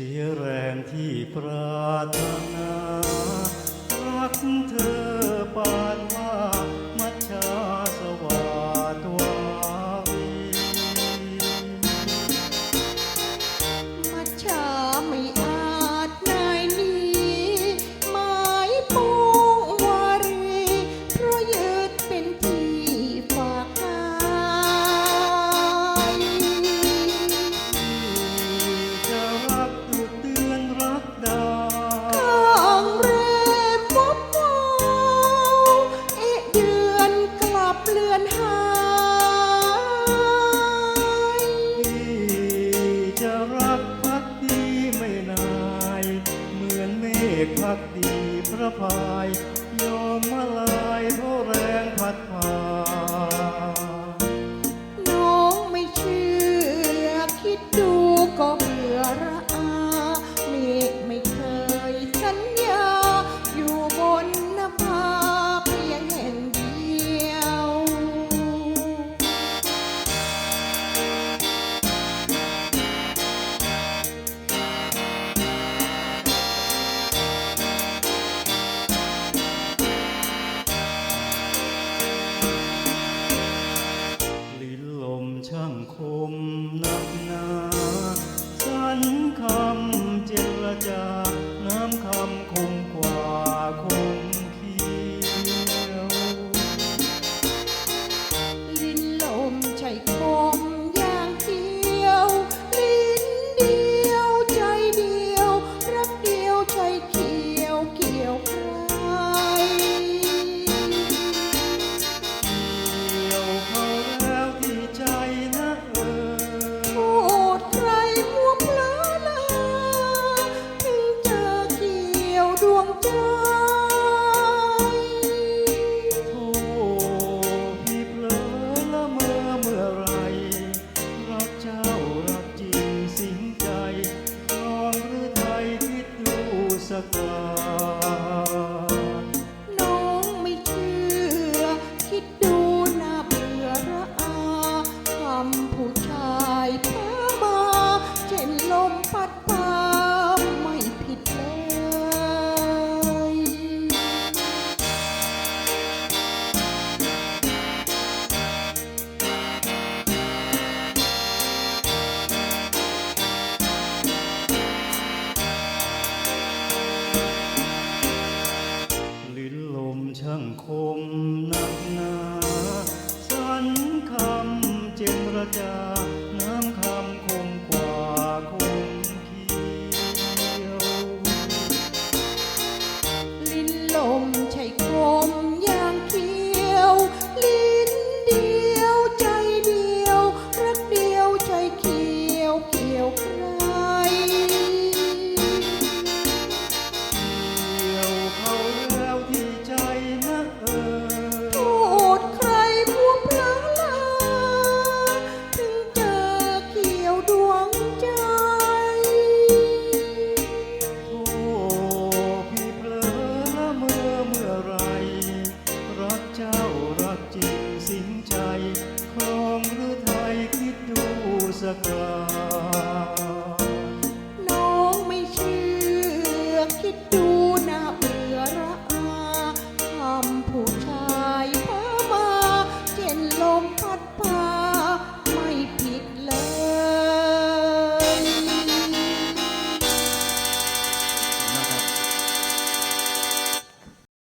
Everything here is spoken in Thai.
สียแรงที่ปรารถนารักเธอ ฆพักดีพระพาย ยอมมาลายเพราะแรงพัดพา นักหนาสันคำเจรจา การน้องไม่เชื่อคิดดู die. acabar.